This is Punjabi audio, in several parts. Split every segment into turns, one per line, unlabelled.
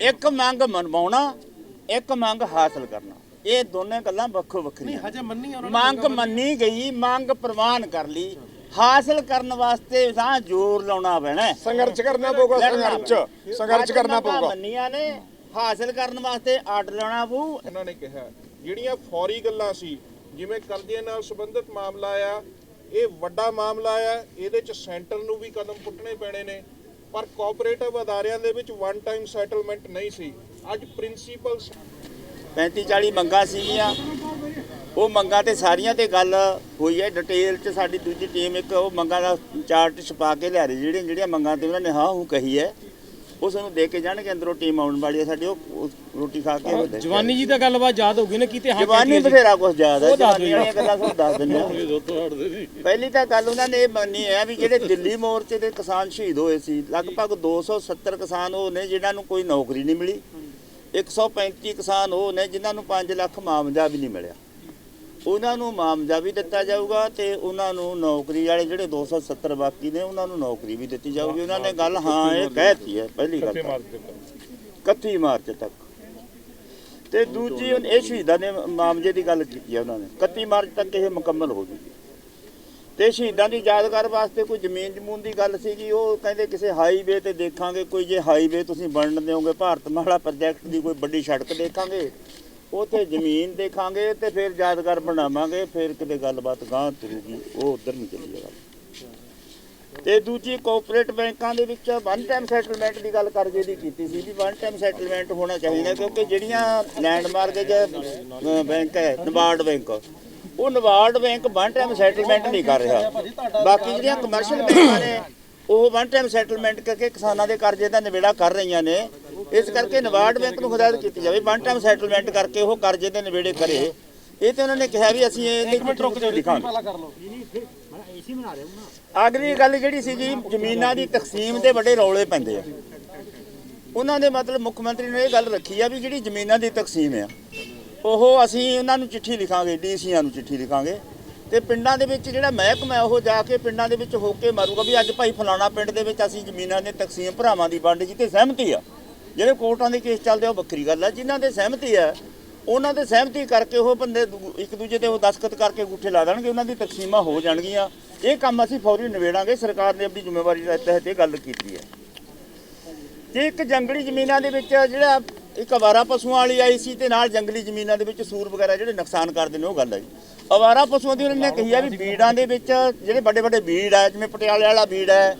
ਇੱਕ ਮੰਗ ਮਨਵਾਉਣਾ ਇੱਕ ਮੰਗ ਹਾਸਲ ਕਰਨਾ। ਇਹ ਦੋਨੇ ਗੱਲਾਂ ਵੱਖੋ ਵੱਖਰੀਆਂ
ਹਜੇ ਮੰਨੀ ਉਹਨਾਂ
ਮੰਗ ਮੰਨੀ ਗਈ ਮੰਗ ਪ੍ਰਵਾਨ ਕਰ ਲਈ। ਹਾਸਲ ਕਰਨ ਵਾਸਤੇ ਤਾਂ ਜ਼ੋਰ ਲਾਉਣਾ ਪੈਣਾ ਹੈ।
ਸੰਘਰਸ਼ ਕਰਨਾ ਪਊਗਾ ਸੰਘਰਸ਼। ਸੰਘਰਸ਼ ਕਰਨਾ ਪਊਗਾ।
ਮੰਨੀਆਂ ਨੇ ਹਾਸਲ ਕਰਨ ਵਾਸਤੇ ਆਰਡਰ ਲਾਉਣਾ ਪਊ।
ਉਹਨਾਂ ਨੇ ਕਿਹਾ ਜਿਹੜੀਆਂ ਫੌਰੀ ਗੱਲਾਂ ਸੀ ਜਿਵੇਂ ਕਰਜ਼ੇ ਨਾਲ ਸੰਬੰਧਿਤ ਮਾਮਲਾ ਆ ਇਹ ਵੱਡਾ ਮਾਮਲਾ ਆ ਇਹਦੇ ਚ ਸੈਂਟਰ ਨੂੰ ਵੀ ਕਦਮ ਪੁੱਟਣੇ ਪੈਣੇ ਨੇ। ਪਰ ਕੋਆਪਰੇਟਿਵ ਅਦਾਰਿਆਂ ਦੇ ਵਿੱਚ ਵਨ ਟਾਈਮ ਸੈਟਲਮੈਂਟ ਨਹੀਂ ਸੀ। ਅੱਜ ਪ੍ਰਿੰਸੀਪਲ
35 40 ਮੰਗਾਂ ਸੀਗੀਆਂ। ਉਹ ਮੰਗਾਂ ਤੇ ਸਾਰੀਆਂ ਤੇ ਗੱਲ ਹੋਈ ਹੈ। ਡਿਟੇਲ ਚ ਸਾਡੀ ਦੂਜੀ ਟੀਮ ਇੱਕ ਉਹ ਮੰਗਾਂ ਦਾ ਚਾਰਟ ਛਪਾ ਕੇ ਲਿਆ ਰਹੀ। ਜਿਹੜੀਆਂ ਜਿਹੜੀਆਂ ਮੰਗਾਂ ਤੇ ਉਹਨਾਂ ਨੇ ਹਾਂ ਹੂੰ ਕਹੀ ਹੈ। ਉਸ ਨੂੰ ਦੇ ਕੇ ਜਾਣਗੇ ਅੰਦਰੋਂ ਟੀਮ ਆਉਣ ਵਾਲੀ ਹੈ ਸਾਡੀ ਉਹ ਉਹ ਰੋਟੀ ਖਾ ਕੇ ਉਹ ਦੇ
ਜਵਾਨੀ ਜੀ ਦਾ ਗੱਲਬਾਤ ਯਾਦ ਹੋ ਗਈ ਨਾ ਕੀਤੇ ਹਾਂ
ਜਵਾਨੀ ਬਥੇਰਾ ਕੁਝ ਜ਼ਿਆਦਾ
ਉਹ ਦੱਸ
ਜਵਾਨੀ ਵਾਲੀਆਂ ਗੱਲਾਂ ਤੁਹਾਨੂੰ ਦੱਸ ਦਿੰਦੇ ਹਾਂ ਪਹਿਲੀ ਤਾਂ ਗੱਲ ਉਹਨਾਂ ਨੇ ਇਹ ਮੰਨੀ ਹੈ ਵੀ ਜਿਹੜੇ ਦਿੱਲੀ ਮੋਰਚੇ ਦੇ ਕਿਸਾਨ ਸ਼ਹੀਦ ਹੋਏ ਸੀ ਲਗਭਗ 270 ਕਿਸਾਨ ਉਹ ਨੇ ਜਿਨ੍ਹਾਂ ਨੂੰ ਕੋਈ ਨੌਕਰੀ ਨਹੀਂ ਮਿਲੀ 135 ਕਿਸਾਨ ਉਹ ਨੇ ਜਿਨ੍ਹਾਂ ਨੂੰ 5 ਲੱਖ ਮਾਮਜਾ ਵੀ ਨਹੀਂ ਮਿਲਿਆ। ਉਹਨਾਂ ਨੂੰ ਮਾਮਜਾ ਵੀ ਦਿੱਤਾ ਜਾਊਗਾ ਤੇ ਉਹਨਾਂ ਨੂੰ ਨੌਕਰੀ ਵਾਲੇ ਜਿਹੜੇ 270 ਬਾਕੀ ਨੇ ਉਹਨਾਂ ਨੂੰ ਨੌਕਰੀ ਵੀ ਦਿੱਤੀ ਜਾਊਗੀ। ਉਹਨਾਂ ਨੇ ਗੱਲ ਹਾਂ ਇਹ ਕਹਿਤੀ ਹੈ ਪਹਿਲੀ ਗੱਲ ਤਾਂ। 31 ਮਾਰਚ ਤੱਕ। ਤੇ ਦੂਜੀ ਉਹ- ਇਹ ਸ਼ਹੀਦਾਂ ਦੇ ਮਾਮਲੇ ਦੀ ਗੱਲ ਕੀਤੀ ਹੈ ਉਹਨਾਂ ਨੇ। 31 ਮਾਰਚ ਤੱਕ ਇਹ ਮੁਕੰਮਲ ਹੋ ਜੂਗੀ ਤੇ ਸ਼ਹੀਦਾਂ ਦੀ ਯਾਦਗਾਰ ਵਾਸਤੇ ਕੋਈ ਜ਼ਮੀਨ ਜਮੂਨ ਦੀ ਗੱਲ ਸੀਗੀ ਉਹ ਕਹਿੰਦੇ ਕਿਸੇ ਹਾਈਵੇ ਤੇ ਦੇਖਾਂਗੇ ਕੋਈ ਜੇ ਹਾਈਵੇ ਤੁਸੀਂ ਬਣਨ ਦਿਓਗੇ ਭਾਰਤਮਾਲਾ ਪ੍ਰੋਜੈਕਟ ਦੀ ਕੋਈ ਵੱਡੀ ਸੜਕ ਦੇਖਾਂਗੇ। ਉਥੇ ਜ਼ਮੀਨ ਦੇਖਾਂਗੇ ਤੇ ਫਿਰ ਯਾਦਗਾਰ ਬਣਾਵਾਂਗੇ, ਫਿਰ ਕਿਤੇ ਗੱਲਬਾਤ ਗਾਂ ਤੁਰੂਗੀ, ਉਹ ਉਧਰ ਨਹੀਂ ਚੱਲੀ ਜਾਏਗਾ ਤੇ ਦੂਜੀ ਕੋਆਪਰੇਟ ਬੈਂਕਾਂ ਦੇ ਵਿੱਚ ਵਨ ਟਾਈਮ ਸੈਟਲਮੈਂਟ ਦੀ ਗੱਲ ਕਰਜੇ ਦੀ ਕੀਤੀ ਸੀ ਵੀ ਵਨ ਟਾਈਮ ਸੈਟਲਮੈਂਟ ਹੋਣਾ ਚਾਹੀਦਾ ਕਿਉਂਕਿ ਜਿਹੜੀਆਂ ਲੈਂਡਮਾਰਕ ਬੈਂਕ ਹੈ ਨਬਾਰਡ ਬੈਂਕ, ਉਹ NABARD bank one time settlement ਨਹੀਂ ਕਰ ਰਿਹਾ। ਬਾਕੀ ਜਿਹੜੀਆਂ ਕਮਰਸ਼ੀਅਲ ਬੈਂਕਾਂ ਨੇ, ਉਹ ਵਨ ਟਾਈਮ ਸੈਟਲਮੈਂਟ ਕਰਕੇ ਕਿਸਾਨਾਂ ਦੇ ਕਰਜ਼ੇ ਦਾ ਨਿਬੇੜਾ ਕਰ ਰਹੀਆਂ ਨੇ। ਇਸ ਕਰਕੇ ਨਬਾਰਡ ਬੈਂਕ ਨੂੰ ਹਦਾਇਤ ਕੀਤੀ ਜਾਵੇ ਵਨ ਟਾਈਮ ਸੈਟਲਮੈਂਟ ਕਰਕੇ ਉਹ ਕਰਜ਼ੇ ਦੇ ਨਿਬੇੜੇ ਕਰੇ। ਇਹ ਤੇ ਉਹਨਾਂ ਨੇ ਕਿਹਾ ਵੀ ਅਸੀਂ ਇਹ ਇੱਕ ਮਿੰਟ ਰੁਕ ਜਾਓ ਲਿਖਾਂਗੇ ਅਗਲੀ ਗੱਲ ਜਿਹੜੀ ਸੀ ਜੀ ਜ਼ਮੀਨਾਂ ਦੀ ਤਕਸੀਮ ਦੇ ਵੱਡੇ ਰੌਲੇ ਪੈਂਦੇ ਆ। ਉਹਨਾਂ ਦੇ ਮਤਲਬ ਮੁੱਖ ਮੰਤਰੀ ਨੇ ਇਹ ਗੱਲ ਰੱਖੀ ਆ ਵੀ ਜਿਹੜੀ ਜ਼ਮੀਨਾਂ ਦੀ ਤਕਸੀਮ ਆ ਉਹ ਅਸੀਂ ਉਹਨਾਂ ਨੂੰ ਚਿੱਠੀ ਲਿਖਾਂਗੇ ਡੀਸੀਆਂ ਨੂੰ ਚਿੱਠੀ ਲਿਖਾਂਗੇ। ਤੇ ਪਿੰਡਾਂ ਦੇ ਵਿੱਚ ਜਿਹੜਾ ਮਹਿਕਮਾ ਹੈ ਉਹ ਜਾ ਕੇ ਪਿੰਡਾਂ ਦੇ ਵਿੱਚ ਹੋ ਕੇ ਮਾਰੂਗਾ ਵੀ ਅੱਜ ਭਾਈ ਫਲਾਣਾ ਪਿੰਡ ਦੇ ਵਿੱਚ ਅਸੀਂ ਜ਼ਮੀਨਾਂ ਦੀ ਤਕਸੀਮ ਭਰਾਵਾਂ ਦੀ ਵੰਡ ਜੀ ਤੇ ਸਹਿਮਤੀ ਆ। ਜਿਹੜੇ ਕੋਰਟਾਂ ਦੇ ਕੇਸ ਚੱਲਦੇ ਆ, ਉਹ ਵੱਖਰੀ ਗੱਲ ਆ। ਜਿਨ੍ਹਾਂ ਦੇ ਸਹਿਮਤੀ ਆ, ਉਹਨਾਂ ਦੇ ਸਹਿਮਤੀ ਕਰਕੇ ਉਹ ਬੰਦੇ ਇੱਕ ਦੂਜੇ ਤੇ ਉਹ ਦਸਖਤ ਕਰਕੇ ਅੰਗੂਠੇ ਲਾ ਦੇਣਗੇ, ਉਹਨਾਂ ਦੀ ਤਕਸੀਮਾਂ ਹੋ ਜਾਣਗੀਆਂ। ਇਹ ਕੰਮ ਅਸੀਂ ਫੌਰੀ ਨਿਬੇੜਾਂਗੇ, ਸਰਕਾਰ ਨੇ ਆਪਣੀ ਜ਼ਿੰਮੇਵਾਰੀ ਦੇ ਤਹਿਤ ਇਹ ਗੱਲ ਕੀਤੀ ਹੈ। ਤੇ ਇੱਕ ਜੰਗਲੀ ਜ਼ਮੀਨਾਂ ਦੇ ਵਿੱਚ ਜਿਹੜਾ ਇੱਕ ਅਵਾਰਾ ਪਸ਼ੂਆਂ ਵਾਲੀ ਆਈ ਸੀ ਤੇ ਨਾਲ ਜੰਗਲੀ ਜ਼ਮੀਨਾਂ ਦੇ ਵਿੱਚ ਸੂਰ ਵਗੈਰਾ ਜਿਹੜੇ ਨੁਕਸਾਨ ਕਰਦੇ ਨੇ, ਉਹ ਗੱਲ ਹੈ ਜੀ। ਅਵਾਰਾ ਪਸ਼ੂਆਂ ਦੀ ਉਹਨਾਂ ਨੇ ਕਹੀ ਆ ਵੀ ਬੀੜਾਂ ਦੇ ਵਿੱਚ ਜਿਹੜੇ ਵੱਡੇ ਵੱਡੇ ਬੀੜ ਹੈ ਜਿਵੇਂ ਪਟਿਆਲੇ ਵਾਲਾ ਬੀੜ ਹੈ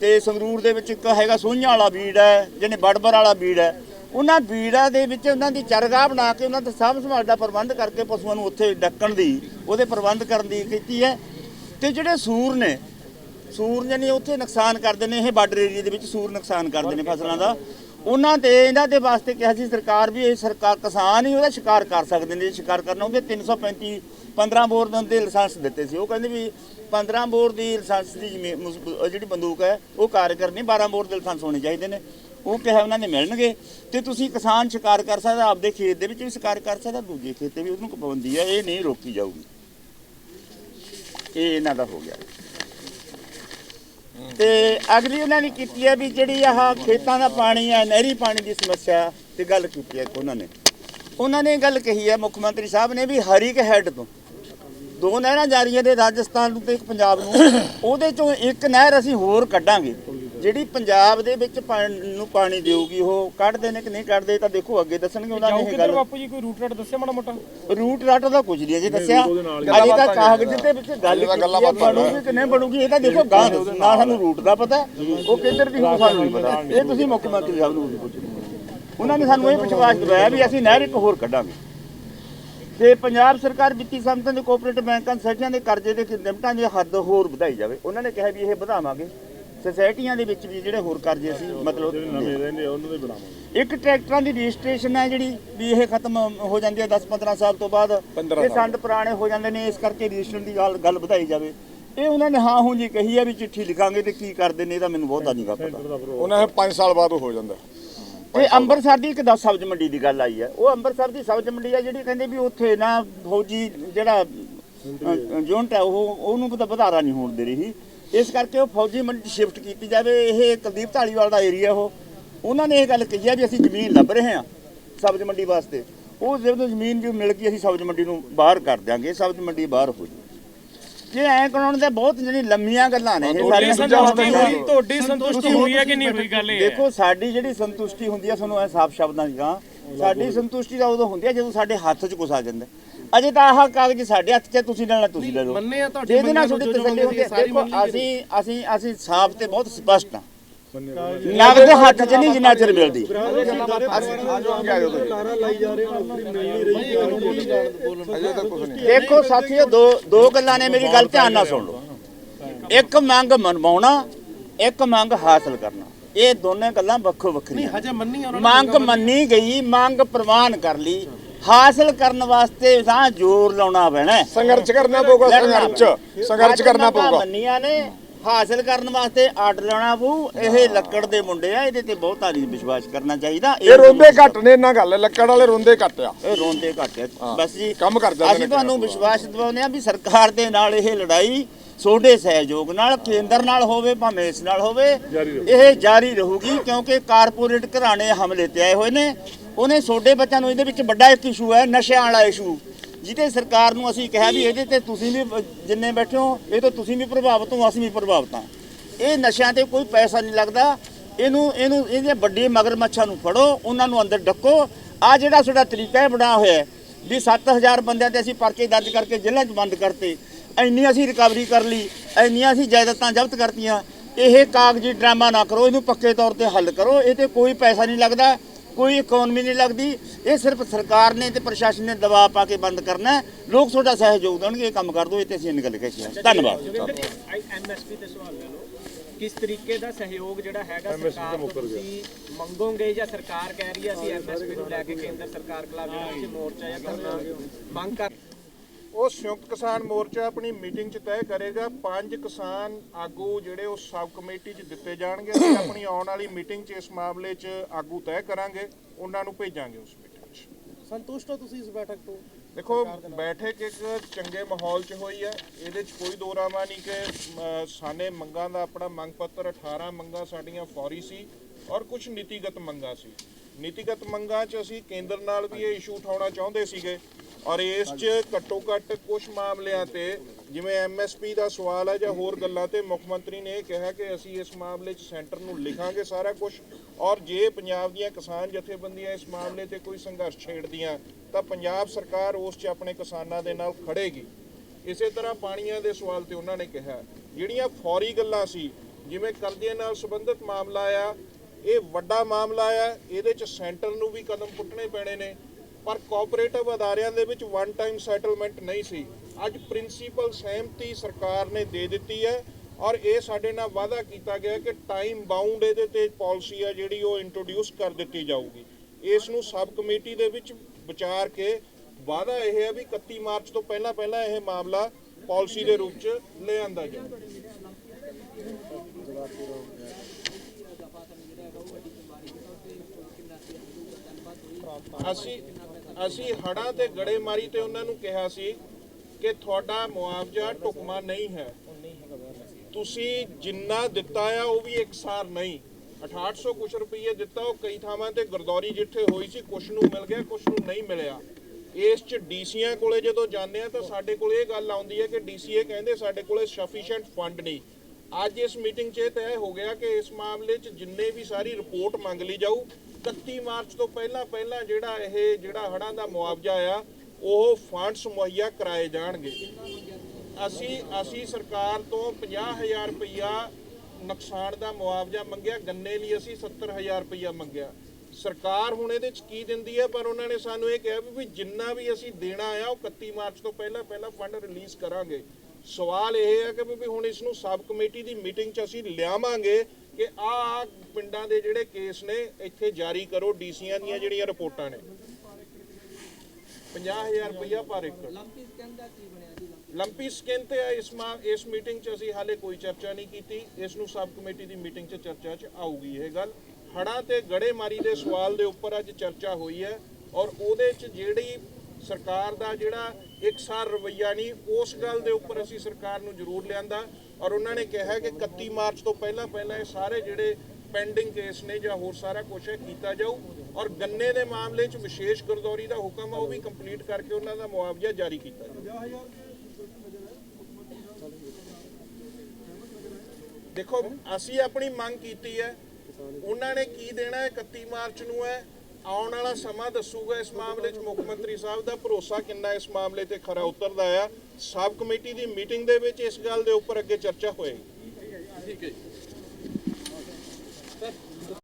ਤੇ ਸੰਗਰੂਰ ਦੇ ਵਿੱਚ ਇੱਕ ਹੈਗਾ ਸੋਹੀਆਂ ਵਾਲਾ ਬੀੜ ਹੈ, ਜਿਹਨੇ ਬੜਬਰ ਵਾਲਾ ਬੀੜ ਹੈ। ਉਹਨਾਂ ਬੀੜਾਂ ਦੇ ਵਿੱਚ ਉਹਨਾਂ ਦੀ ਚਰਗਾਹ ਬਣਾ ਕੇ ਉਹਨਾਂ ਦਾ ਸਾਂਭ ਸੰਭਾਲ ਦਾ ਪ੍ਰਬੰਧ ਕਰਕੇ ਪਸ਼ੂਆਂ ਨੂੰ ਉੱਥੇ ਡੱਕਣ ਦੀ, ਉਹਦੇ ਪ੍ਰਬੰਧ ਕਰਨ ਦੀ ਕੀਤੀ ਹੈ। ਤੇ ਜਿਹੜੇ ਸੂਰ ਨੇ, ਸੂਰ ਜਾਨੀ ਉੱਥੇ ਨੁਕਸਾਨ ਕਰਦੇ ਨੇ, ਇਹ ਬਾਰਡਰ ਏਰੀਆ ਦੇ ਵਿੱਚ ਸੂਰ ਨੁਕਸਾਨ ਕਰਦੇ ਨੇ ਫਸਲਾਂ ਦਾ। ਉਹਨਾਂ ਤੇ, ਇਹਨਾਂ ਦੇ ਵਾਸਤੇ ਕਿਹਾ ਸੀ ਸਰਕਾਰ ਵੀ ਇਹ ਸਰਕਾਰ, ਕਿਸਾਨ ਹੀ ਉਹਦਾ ਸ਼ਿਕਾਰ ਕਰ ਸਕਦੇ ਨੇ, ਜੇ ਸ਼ਿਕਾਰ ਕਰਨਾ ਉਹਦੇ 335 15 ਬੋਰ ਦੇ ਲਾਇਸੈਂਸ ਦਿੱਤੇ ਸੀ। ਉਹ ਕਹਿੰਦੇ ਵੀ 15 ਬੋਰ ਦੀ ਲਾਇਸੈਂਸ ਦੀ ਜ਼ਮੀਨ ਜਿਹੜੀ ਬੰਦੂਕ ਹੈ, ਉਹ ਕਾਰਗਰ ਨਹੀਂ 12 ਬੋਰ ਦੇ ਲਾਇਸੈਂਸ ਹੋਣੇ ਚਾਹੀਦੇ ਨੇ। ਉਹ ਕਿਹਾ ਉਹਨਾਂ ਨੇ ਮਿਲਣਗੇ। ਤੇ ਤੁਸੀਂ ਕਿਸਾਨ ਸ਼ਿਕਾਰ ਕਰ ਸਕਦਾ, ਆਪਦੇ ਖੇਤ ਦੇ ਵਿੱਚ ਵੀ ਸ਼ਿਕਾਰ ਕਰ ਸਕਦਾ, ਦੂਜੇ ਖੇਤ ਤੇ ਵੀ ਉਹਨੂੰ ਪਾਬੰਦੀ ਹੈ, ਇਹ ਨਹੀਂ ਰੋਕੀ ਜਾਊਗੀ। ਇਹ ਇਹਨਾਂ ਦਾ ਹੋ ਗਿਆ। ਤੇ ਅਗਲੀ ਉਹਨਾਂ ਨੇ ਕੀਤੀ ਹੈ ਵੀ ਜਿਹੜੀ ਆਹ ਖੇਤਾਂ ਦਾ ਪਾਣੀ ਹੈ ਨਹਿਰੀ ਪਾਣੀ ਦੀ ਸਮੱਸਿਆ ਤੇ ਗੱਲ ਕੀਤੀ ਹੈ ਇੱਕ ਉਹਨਾਂ ਨੇ। ਉਹਨਾਂ ਨੇ ਗੱਲ ਕਹੀ ਹੈ, ਮੁੱਖ ਮੰਤਰੀ ਸਾਹਿਬ ਨੇ ਵੀ ਹਰੀਕ ਹੈੱਡ ਤੋਂ ਦੋ ਨਹਿਰਾਂ ਜਾ ਰਹੀਆਂ ਨੇ ਰਾਜਸਥਾਨ ਨੂੰ ਤੇ ਇੱਕ ਪੰਜਾਬ ਨੂੰ, ਉਹਦੇ ਚੋਂ ਇੱਕ ਨਹਿਰ ਅਸੀਂ ਹੋਰ ਕੱਢਾਂਗੇ। ਜਿਹੜੀ ਪੰਜਾਬ ਦੇ ਵਿੱਚ ਪਾਣੀ ਨੂੰ ਪਾਣੀ ਦੇਊਗੀ ਉਹ ਕੱਢਦੇ ਨੇ ਕਿ ਨਹੀਂ ਕੱਢਦੇ ਤਾਂ ਦੇਖੋ ਅੱਗੇ ਦੱਸਣਗੇ ਉਹਨਾਂ ਨੇ ਇਹ
ਕਿਧਰ
ਗੱਲ।
ਬਾਪੂ ਜੀ ਕੋਈ ਰੂਟ ਰਟ ਦੱਸਿਆ ਮਾੜਾ ਮੋਟਾ?
ਰੂਟ ਰਾਟ ਦਾ ਕੁਝ ਨਹੀਂ ਅਜੇ ਦੱਸਿਆ। ਅਜੇ ਤਾਂ ਕਾਗਜ਼ ਦੇ ਵਿੱਚ ਗੱਲ ਕੀਤੀ ਹੈ, ਬਣੂਗੀ ਕਿ ਨਹੀਂ ਬਣੂਗੀ ਇਹ ਤਾਂ ਦੇਖੋ ਗਾਂ ਨਾ ਸਾਨੂੰ ਰੂਟ ਦਾ ਪਤਾ। ਉਹ ਕਿੱਧਰ ਦੀ ਹੋ ਸਾਨੂੰ ਨਹੀਂ ਪਤਾ। ਇਹ ਤੁਸੀਂ ਮੁੱਖ ਮੰਤਰੀ ਸਾਹਿਬ ਨੂੰ ਪੁੱਛੋ। ਉਹਨਾਂ ਨੇ ਸਾਨੂੰ ਇਹ ਵਿਸ਼ਵਾਸ ਦਿਵਾਇਆ ਵੀ ਅਸੀਂ ਨਹਿਰ ਇੱਕ ਹੋਰ ਕੱਢਾਂਗੇ। ਤੇ ਪੰਜਾਬ ਸਰਕਾਰ ਵਿੱਤੀ ਸੰਸਥਾ ਦੇ ਕੋਆਪਰੇਟਿਵ ਬੈਂਕਾਂ ਸੋਸਾਇਟੀਆਂ ਦੇ ਕਰਜ਼ੇ ਦੇ ਲਿਮਟਾਂ ਦੀ ਹੱਦ ਹੋਰ ਵਧਾਈ ਜਾਵੇ। ਉਹਨਾਂ ਨੇ ਕਿਹਾ ਵੀ ਇਹ ਵਧਾਵਾਂਗੇ। ਸੁਸਾਇਟੀਆਂ ਦੇ ਵਿੱਚ ਵੀ ਜਿਹੜੇ ਹੋਰ ਕਰਜ਼ੇ ਸੀ ਮਤਲਬ ਨਵੇਂ ਰਹਿੰਦੇ ਉਹਨਾਂ ਦੇ ਬਣਾਵਾਂਗੇ। ਇੱਕ ਟਰੈਕਟਰਾਂ ਦੀ ਰਜਿਸਟ੍ਰੇਸ਼ਨ ਹੈ ਜਿਹੜੀ ਵੀ ਇਹ ਖਤਮ ਹੋ ਜਾਂਦੀ ਹੈ 10 15 ਸਾਲ ਤੋਂ ਬਾਅਦ
15
ਇਹ ਸੰਦ ਪੁਰਾਣੇ ਹੋ ਜਾਂਦੇ ਨੇ ਇਸ ਕਰਕੇ ਰਜਿਸਟ੍ਰੇਸ਼ਨ ਦੀ ਗੱਲ ਗੱਲ ਵਧਾਈ ਜਾਵੇ। ਇਹ ਉਹਨਾਂ ਨੇ ਹਾਂ ਹੂੰ ਜੀ ਕਹੀ ਹੈ ਵੀ ਚਿੱਠੀ ਲਿਖਾਂਗੇ ਤੇ ਕੀ ਕਰਦੇ ਨੇ ਇਹਦਾ ਮੈਨੂੰ ਬਹੁਤਾ ਨਹੀਂ ਪਤਾ
ਉਹਨਾਂ ਇਹ 5 ਸਾਲ ਬਾਅਦ ਹੋ ਜਾਂਦਾ।
ਤੇ ਅੰਮ੍ਰਿਤਸਰ ਦੀ ਇੱਕ ਦਸ ਸਬਜ਼ ਮੰਡੀ ਦੀ ਗੱਲ ਆਈ ਹੈ। ਉਹ ਅੰਮ੍ਰਿਤਸਰ ਦੀ ਸਬਜ਼ ਮੰਡੀ ਆ ਜਿਹੜੀ ਕਹਿੰਦੇ ਵੀ ਉੱਥੇ ਨਾ ਫੌਜੀ ਜਿਹੜਾ ਜੁਨਟ ਹੈ। ਉਹ ਉਹਨੂੰ ਪਤਾ ਵਧਾਰਾ ਨਹੀਂ ਹੋਣ ਦੇ ਰਹੀ। ਇਸ ਕਰਕੇ ਉਹ ਫੌਜੀ ਮੰਡੀ ਸ਼ਿਫਟ ਕੀਤੀ ਜਾਵੇ ਇਹ ਕੁਲਦੀਪ ਢਾਲੀਵਾਲ ਦਾ ਏਰੀਆ ਉਹ। ਉਹਨਾਂ ਨੇ ਇਹ ਗੱਲ ਕਹੀ ਆ ਵੀ ਅਸੀਂ ਜ਼ਮੀਨ ਲੱਭ ਰਹੇ ਹਾਂ ਸਬਜ਼ ਮੰਡੀ ਵਾਸਤੇ। ਉਹ ਜਦੋਂ ਜ਼ਮੀਨ ਜੋ ਮਿਲ ਗਈ ਅਸੀਂ ਸਬਜ਼ ਮੰਡੀ ਨੂੰ ਬਾਹਰ ਕਰ ਦਿਆਂਗੇ ਸਬਜ਼ ਮੰਡੀ ਬਾਹਰ ਹੋ ਜੂ। ਜੇ ਐ ਕਰਾਉਣ ਦੇ ਬਹੁਤ ਜਿਹੜੀ ਲੰਮੀਆਂ ਗੱਲਾਂ ਨੇ ਇਹ ਸਾਰੀਆਂ
ਤੁਹਾਡੀ ਸੰਤੁਸ਼ਟੀ ਹੋਈ ਹੈ ਕਿ ਨਹੀਂ ਹੋਈ ਗੱਲ ਇਹ? ਹੈ
ਦੇਖੋ ਸਾਡੀ ਜਿਹੜੀ ਸੰਤੁਸ਼ਟੀ ਹੁੰਦੀ ਆ ਤੁਹਾਨੂੰ ਐ ਸਾਫ਼ ਸ਼ਬਦਾਂ 'ਚ ਕਹਾਂ ਸਾਡੀ ਸੰਤੁਸ਼ਟੀ ਤਾਂ ਉਦੋਂ ਹੁੰਦੀ ਆ ਜਦੋਂ ਸਾਡੇ ਹੱਥ 'ਚ ਕੁਛ ਆ ਜਾਂਦਾ। ਅਜੇ ਤਾਂ ਆਹ ਕਾਗਜ਼ ਸਾਡੇ ਹੱਥ 'ਚ ਤੁਸੀਂ ਲੈਣਾ ਤੁਸੀਂ ਲੈ ਲਓ।
ਮੰਨੇ ਆ ਤੁਹਾਡੀ
ਜਿਹਦੇ ਨਾਲ ਤੁਹਾਡੀ ਤਸੱਲੀ ਹੁੰਦੀ ਹੈ ਦੇਖੋ ਅਸੀਂ ਅਸੀਂ ਅਸੀਂ ਸਾਫ਼ ਤੇ ਬਹੁਤ ਸਪਸ਼ਟ ਹਾਂ ਨਗਦ ਹੱਥ 'ਚ ਨਹੀਂ ਜਿੰਨਾ ਚਿਰ ਮਿਲਦੀ।
ਅਜੇ ਤੱਕ ਕੁਝ ਨਹੀਂ।
ਦੇਖੋ ਸਾਥੀਓ ਦੋ ਦੋ ਗੱਲਾਂ ਨੇ ਮੇਰੀ ਗੱਲ ਧਿਆਨ ਨਾਲ ਸੁਣ ਲਓ। ਇੱਕ ਮੰਗ ਮਨਵਾਉਣਾ ਇੱਕ ਮੰਗ ਹਾਸਲ ਕਰਨਾ। ਇਹ ਦੋਨੇ ਗੱਲਾਂ ਵੱਖੋ ਵੱਖਰੀਆਂ
ਹਜੇ ਮੰਨੀ ਆ
ਮੰਗ ਮੰਨੀ ਗਈ ਮੰਗ ਪ੍ਰਵਾਨ ਕਰ ਲਈ। ਹਾਸਲ ਕਰਨ ਵਾਸਤੇ ਤਾਂ ਜ਼ੋਰ ਲਾਉਣਾ ਪੈਣਾ ਹੈ।
ਸੰਘਰਸ਼ ਕਰਨਾ ਪਊਗਾ ਸੰਘਰਸ਼। ਸੰਘਰਸ਼ ਕਰਨਾ ਪਊਗਾ।
ਮੰਨੀਆਂ ਨੇ ਹਾਸਲ ਕਰਨ ਵਾਸਤੇ ਆਰਡਰ ਲਾਉਣਾ ਪਊ। ਇਹ ਲੱਕੜ ਦੇ ਮੁੰਡੇ ਆ ਇਹਦੇ ਤੇ ਬਹੁਤਾ ਨਹੀਂ ਵਿਸ਼ਵਾਸ ਕਰਨਾ ਚਾਹੀਦਾ।
ਇਹ ਰੋਂਦੇ ਘੱਟ ਨੇ ਇਹਨਾਂ ਗੱਲ। ਲੱਕੜ ਵਾਲੇ ਰੋਂਦੇ ਘੱਟ ਆ।
ਇਹ ਰੋਂਦੇ ਘੱਟ ਹਾਂ, ਬਸ ਜੀ
ਕੰਮ ਕਰ ਜਾਂਦੇ
ਅਸੀਂ ਤੁਹਾਨੂੰ ਵਿਸ਼ਵਾਸ ਦਿਵਾਉਂਦੇ ਆ ਵੀ ਸਰਕਾਰ ਦੇ ਨਾਲ ਇਹ ਲੜਾਈ ਸੋਡੇ ਸਹਿਯੋਗ ਨਾਲ ਕੇਂਦਰ ਨਾਲ ਹੋਵੇ ਭਾਵੇਂ ਇਸ ਨਾਲ ਹੋਵੇ ਇਹ ਜਾਰੀ ਰਹੂਗੀ ਕਿਉਂਕਿ ਕਾਰਪੋਰੇਟ ਘਰਾਣੇ ਹਮਲੇ ਤੇ ਆਏ ਹੋਏ ਨੇ। ਉਹਨੇ ਸੋਡੇ ਬੱਚਿਆਂ ਨੂੰ ਇਹਦੇ ਵਿੱਚ ਵੱਡਾ ਇੱਕ ਇਸ਼ੂ ਹੈ ਨਸ਼ਿਆਂ ਵਾਲਾ ਇਸ਼ੂ ਜਿਹਦੇ ਸਰਕਾਰ ਨੂੰ ਅਸੀਂ ਕਿਹਾ ਵੀ ਇਹਦੇ ਤੇ ਤੁਸੀਂ ਵੀ ਜਿੰਨੇ ਬੈਠੇ ਹੋ ਇਹ ਤੋਂ ਤੁਸੀਂ ਵੀ ਪ੍ਰਭਾਵਿਤ ਹੋ ਅਸੀਂ ਵੀ ਪ੍ਰਭਾਵਿਤ ਹਾਂ। ਇਹ ਨਸ਼ਿਆਂ ਤੇ ਕੋਈ ਪੈਸਾ ਨਹੀਂ ਲੱਗਦਾ। ਇਹਨੂੰ ਇਹਨੂੰ ਇਹਦੇ ਵੱਡੇ ਮਗਰਮੱਛਾਂ ਨੂੰ ਫੜੋ ਉਹਨਾਂ ਨੂੰ ਅੰਦਰ ਡੱਕੋ। ਆ ਜਿਹੜਾ ਤੁਹਾਡਾ ਤਰੀਕਾ ਹੈ ਬਣਾ ਹੋਇਆ ਵੀ 7000 ਬੰਦਿਆਂ ਤੇ ਅਸੀਂ ਪਰਚੇ ਦਰਜ ਕਰਕੇ ਜੇਲ੍ਹਾਂ 'ਚ ਬੰਦ ਕਰਤੇ। ਇੰਨੀ ਅਸੀਂ ਰਿਕਵਰੀ ਕਰ ਲਈ ਇੰਨੀਆਂ ਅਸੀਂ ਜਾਇਦਾਦਾਂ ਜ਼ਬਤ ਕਰਤੀਆਂ ਇਹ ਕਾਗਜ਼ੀ ਡਰਾਮਾ ਨਾ ਕਰੋ ਇਹਨੂੰ ਪੱਕੇ ਤੌਰ ਤੇ ਹੱਲ ਕਰੋ ਇਹ ਤੇ ਕੋਈ ਪੈਸਾ ਨਹੀਂ ਲੱਗਦਾ ਕੋਈ ਇਕਨੋਮੀ ਨਹੀਂ ਲੱਗਦੀ ਇਹ ਸਿਰਫ ਸਰਕਾਰ ਨੇ ਤੇ ਪ੍ਰਸ਼ਾਸਨ ਨੇ ਦਬਾਅ ਪਾ ਕੇ ਬੰਦ ਕਰਨਾ। ਲੋਕ ਤੁਹਾਡਾ ਸਹਿਯੋਗ ਦੇਣਗੇ ਇਹ ਕੰਮ ਕਰ ਦਿਓ ਇਹ ਤੇ ਅਸੀਂ ਇਹ ਗੱਲ ਕਹੀ ਹੈ। ਧੰਨਵਾਦ।
ਐਮਐਸਪੀ ਤੇ ਸਵਾਲ ਲੈ ਲਓ ਕਿਸ ਤਰੀਕੇ ਦਾ ਸਹਿਯੋਗ ਜਿਹੜਾ ਹੈਗਾ ਸਰਕਾਰ ਤੋਂ ਤੁਸੀਂ ਮੰਗੋਗੇ ਜਾਂ ਸਰਕਾਰ ਕਹਿ ਰਹੀ ਹੈ ਅਸੀਂ ਐਮਐਸਪੀ ਨੂੰ ਲੈ ਕੇ ਕੇਂਦਰ ਸਰਕਾਰ ਖਿਲਾਫ ਜਿਹੜਾ ਮੋਰਚਾ ਜਾਂ ਧਰਨਾ ਮੰਗ ਕਰ
ਉਹ ਸੰਯੁਕਤ ਕਿਸਾਨ ਮੋਰਚਾ ਆਪਣੀ ਮੀਟਿੰਗ 'ਚ ਤੈਅ ਕਰੇਗਾ ਪੰਜ ਕਿਸਾਨ ਆਗੂ ਜਿਹੜੇ ਉਹ ਸਬ ਕਮੇਟੀ 'ਚ ਦਿੱਤੇ ਜਾਣਗੇ ਅਸੀਂ ਆਪਣੀ ਆਉਣ ਵਾਲੀ ਮੀਟਿੰਗ 'ਚ ਇਸ ਮਾਮਲੇ 'ਚ ਆਗੂ ਤੈਅ ਕਰਾਂਗੇ ਉਹਨਾਂ ਨੂੰ ਭੇਜਾਂਗੇ ਉਸ ਮੀਟਿੰਗ 'ਚ।
ਸੰਤੁਸ਼ਟ ਹੋ ਤੁਸੀਂ ਇਸ ਬੈਠਕ ਤੋਂ?
ਦੇਖੋ ਬੈਠਕ ਇੱਕ ਚੰਗੇ ਮਾਹੌਲ 'ਚ ਹੋਈ ਹੈ ਇਹਦੇ 'ਚ ਕੋਈ ਦੋਰਾਮਾ ਨਹੀਂ ਕਿ ਸਾਨੇ ਮੰਗਾਂ ਦਾ ਆਪਣਾ ਮੰਗ ਪੱਤਰ 18 ਮੰਗਾਂ ਸਾਡੀਆਂ ਫੌਰੀ ਸੀ ਔਰ ਕੁਝ ਨੀਤੀਗਤ ਮੰਗਾਂ ਸੀ। ਨੀਤੀਗਤ ਮੰਗਾਂ 'ਚ ਅਸੀਂ ਕੇਂਦਰ ਨਾਲ ਵੀ ਇਹ ਇਸ਼ੂ ਉਠਾਉਣਾ ਚਾਹੁੰਦੇ ਸੀਗੇ ਔਰ ਇਸ 'ਚ ਘੱਟੋ ਘੱਟ ਕੁਝ ਮਾਮਲਿਆਂ ਤੇ ਜਿਵੇਂ ਐਮਐਸਪੀ ਦਾ ਸਵਾਲ ਹੈ ਜਾਂ ਹੋਰ ਗੱਲਾਂ ਤੇ ਮੁੱਖ ਮੰਤਰੀ ਨੇ ਇਹ ਕਿਹਾ ਕਿ ਅਸੀਂ ਇਸ ਮਾਮਲੇ 'ਚ ਸੈਂਟਰ ਨੂੰ ਲਿਖਾਂਗੇ ਸਾਰਾ ਕੁਝ ਔਰ ਜੇ ਪੰਜਾਬ ਦੀਆਂ ਕਿਸਾਨ ਜਥੇਬੰਦੀਆਂ ਇਸ ਮਾਮਲੇ ਤੇ ਕੋਈ ਸੰਘਰਸ਼ ਛੇੜਦੀਆਂ, ਤਾਂ ਪੰਜਾਬ ਸਰਕਾਰ ਉਸ 'ਚ ਆਪਣੇ ਕਿਸਾਨਾਂ ਦੇ ਨਾਲ ਖੜੇਗੀ। ਇਸੇ ਤਰ੍ਹਾਂ ਪਾਣੀਆਂ ਦੇ ਸਵਾਲ ਤੇ ਉਹਨਾਂ ਨੇ ਕਿਹਾ, ਜਿਹੜੀਆਂ ਫੌਰੀ ਗੱਲਾਂ ਸੀ, ਜਿਵੇਂ ਕਰਜ਼ੇ ਨਾਲ ਸੰਬੰਧਿਤ ਮਾਮਲਾ ਆ, ਇਹ ਵੱਡਾ ਮਾਮਲਾ ਆ, ਇਹਦੇ 'ਚ ਸੈਂਟਰ ਨੂੰ ਵੀ ਕਦਮ ਪੁੱਟਣੇ ਪੈਣੇ ਨੇ। ਪਰ ਕੋਆਪਰੇਟਿਵ ਅਦਾਰਿਆਂ ਦੇ ਵਿੱਚ ਵਨ ਟਾਈਮ ਸੈਟਲਮੈਂਟ ਨਹੀਂ ਸੀ। ਅੱਜ ਪ੍ਰਿੰਸੀਪਲ ਸਹਿਮਤੀ ਸਰਕਾਰ ਨੇ ਦੇ ਦਿੱਤੀ ਹੈ ਔਰ ਇਹ ਸਾਡੇ ਨਾਲ ਵਾਅਦਾ ਕੀਤਾ ਗਿਆ ਕਿ ਟਾਈਮ ਬਾਉਂਡ ਇਹਦੇ ਤੇ ਪਾਲਿਸੀ ਆ ਜਿਹੜੀ ਉਹ ਇੰਟਰੋਡਿਊਸ ਕਰ ਦਿੱਤੀ ਜਾਊਗੀ। ਇਸ ਨੂੰ ਸਬ ਕਮੇਟੀ ਦੇ ਵਿੱਚ ਵਿਚਾਰ ਕੇ ਵਾਅਦਾ ਇਹ ਹੈ ਵੀ 31 ਮਾਰਚ ਤੋਂ ਪਹਿਲਾਂ ਪਹਿਲਾਂ ਇਹ ਮਾਮਲਾ ਪਾਲਿਸੀ ਦੇ ਰੂਪ 'ਚ ਲਿਆਂਦਾ ਜਾਊ ਅਸੀਂ ਅਸੀਂ ਹੜਾਂ ਤੇ ਗੜੇਮਾਰੀ ਤੇ ਉਹਨਾਂ ਨੂੰ ਕਿਹਾ ਸੀ ਕਿ ਤੁਹਾਡਾ ਮੁਆਵਜ਼ਾ ਢੁਕਮਾ ਨਹੀਂ ਹੈ। ਤੁਸੀਂ ਜਿੰਨਾ ਦਿੱਤਾ ਆ, ਉਹ ਵੀ ਇਕਸਾਰ ਨਹੀਂ। 6800 ਕੁਛ ਰੁਪਏ ਦਿੱਤਾ, ਉਹ ਕਈ ਥਾਵਾਂ ਤੇ ਗਰਦੌਰੀ ਜਿੱਥੇ ਹੋਈ ਸੀ, ਕੁਛ ਨੂੰ ਮਿਲ ਗਿਆ, ਕੁਛ ਨੂੰ ਨਹੀਂ ਮਿਲਿਆ। ਇਸ ਚ ਡੀਸੀਆਂ ਕੋਲੇ ਜਦੋਂ ਜਾਂਦੇ ਆ ਤਾਂ ਸਾਡੇ ਕੋਲ ਇਹ ਗੱਲ ਆਉਂਦੀ ਹੈ ਕਿ ਡੀਸੀਏ ਕਹਿੰਦੇ ਸਾਡੇ ਕੋਲੇ ਸਫੀਸ਼ੀਐਂਟ ਫੰਡ ਨਹੀਂ। ਅੱਜ ਇਸ ਮੀਟਿੰਗ 'ਚ ਇਹ ਤੈਅ ਹੋ ਗਿਆ ਕਿ ਇਸ ਮਾਮਲੇ 'ਚ ਜਿੰਨੇ ਵੀ ਸਾਰੀ ਰਿਪੋਰਟ ਮੰਗ ਲਈ ਜਾਊ 31 ਮਾਰਚ ਤੋਂ ਪਹਿਲਾਂ ਪਹਿਲਾਂ ਜਿਹੜਾ ਇਹ, ਜਿਹੜਾ ਹੜਾਂ ਦਾ ਮੁਆਵਜ਼ਾ ਆ, ਉਹ ਫੰਡਸ ਮੁਹੱਈਆ ਕਰਾਏ ਜਾਣਗੇ। ਅਸੀਂ ਅਸੀਂ ਸਰਕਾਰ ਤੋਂ 50000 ਰੁਪਇਆ ਨੁਕਸਾਨ ਦਾ ਮੁਆਵਜ਼ਾ ਮੰਗਿਆ, ਗੰਨੇ ਲਈ ਅਸੀਂ 70000 ਰੁਪਇਆ ਮੰਗਿਆ। ਸਰਕਾਰ ਹੁਣ ਇਹਦੇ ਚ ਕੀ ਦਿੰਦੀ ਹੈ? ਪਰ ਉਹਨਾਂ ਨੇ ਸਾਨੂੰ ਇਹ ਕਿਹਾ ਵੀ ਵੀ ਜਿੰਨਾ ਵੀ ਅਸੀਂ ਦੇਣਾ ਆ, ਉਹ 31 ਮਾਰਚ ਤੋਂ ਪਹਿਲਾਂ ਪਹਿਲਾਂ ਫੰਡ ਰਿਲੀਜ਼ ਕਰਾਂਗੇ। ਸਵਾਲ ਇਹ ਹੈ ਕਿ ਵੀ ਹੁਣ ਇਸ ਨੂੰ ਸਬ ਕਮੇਟੀ ਦੀ ਮੀਟਿੰਗ 'ਚ ਅਸੀਂ ਲਿਆਵਾਂਗੇ ਕਿ ਆਹ ਪਿੰਡਾਂ ਦੇ ਜਿਹੜੇ ਕੇਸ ਨੇ, ਇੱਥੇ ਜਾਰੀ ਕਰੋ, ਡੀਸੀਆਂ ਦੀਆਂ ਜਿਹੜੀਆਂ ਰਿਪੋਰਟਾਂ ਨੇ। 50000 ਰੁਪਇਆ ਪਰ ਏਕੜ। ਲੰਪੀ ਸਕਿਨ ਤੇ ਇਸ ਮਾ, ਇਸ ਮੀਟਿੰਗ 'ਚ ਅਸੀਂ ਹਾਲੇ ਕੋਈ ਚਰਚਾ ਨਹੀਂ ਕੀਤੀ। ਇਸ ਨੂੰ ਸਬ ਕਮੇਟੀ ਦੀ ਮੀਟਿੰਗ 'ਚ ਚਰਚਾ 'ਚ ਆਊਗੀ ਇਹ ਗੱਲ। ਹੜਾਂ ਤੇ ਗੜੇਮਾਰੀ ਦੇ ਸਵਾਲ ਦੇ ਉੱਪਰ ਅੱਜ ਚਰਚਾ ਹੋਈ ਹੈ ਔਰ ਉਹਦੇ 'ਚ ਜਿਹੜੀ ਸਰਕਾਰ ਦਾ ਜਿਹੜਾ ਇਕਸਾਰ ਰਵੱਈਆ ਨਹੀਂ, ਉਸ ਗੱਲ ਦੇ ਉੱਪਰ ਅਸੀਂ ਸਰਕਾਰ ਨੂੰ ਜ਼ਰੂਰ ਲਿਆਂਦਾ। ਔਰ ਉਹਨਾਂ ਨੇ ਕਿਹਾ ਕਿ 31 ਮਾਰਚ ਤੋਂ ਪਹਿਲਾਂ ਪਹਿਲਾਂ ਇਹ ਸਾਰੇ ਜਿਹੜੇ ਪੈਂਡਿੰਗ ਕੇਸ ਨੇ ਜਾਂ ਹੋਰ ਸਾਰਾ ਕੁਝ ਹੈ ਕੀਤਾ ਜਾਊ। ਔਰ ਗੰਨੇ ਦੇ ਮਾਮਲੇ 'ਚ ਵਿਸ਼ੇਸ਼ ਗਰਦੌਰੀ ਦਾ ਹੁਕਮ ਆ, ਉਹ ਵੀ ਕੰਪਲੀਟ ਕਰਕੇ ਉਹਨਾਂ ਦਾ ਮੁਆਵਜ਼ਾ ਜਾਰੀ ਕੀਤਾ ਜਾਊ। ਦੇਖੋ, ਅਸੀਂ ਆਪਣੀ ਮੰਗ ਕੀਤੀ ਹੈ। ਉਹਨਾਂ ਨੇ ਕੀ ਦੇਣਾ ਹੈ 31 ਮਾਰਚ ਨੂੰ ਹੈ? ਆਉਣ ਵਾਲਾ ਸਮਾਂ ਦੱਸੂਗਾ ਇਸ ਮਾਮਲੇ 'ਚ ਮੁੱਖ ਮੰਤਰੀ ਸਾਹਿਬ ਦਾ ਭਰੋਸਾ ਕਿੰਨਾ ਇਸ ਮਾਮਲੇ ਤੇ ਖਰਾ ਉਤਰਦਾ ਆ। ਸਬ ਕਮੇਟੀ ਦੀ ਮੀਟਿੰਗ ਦੇ ਵਿੱਚ ਇਸ ਗੱਲ ਦੇ ਉੱਪਰ ਅੱਗੇ ਚਰਚਾ ਹੋਏਗੀ।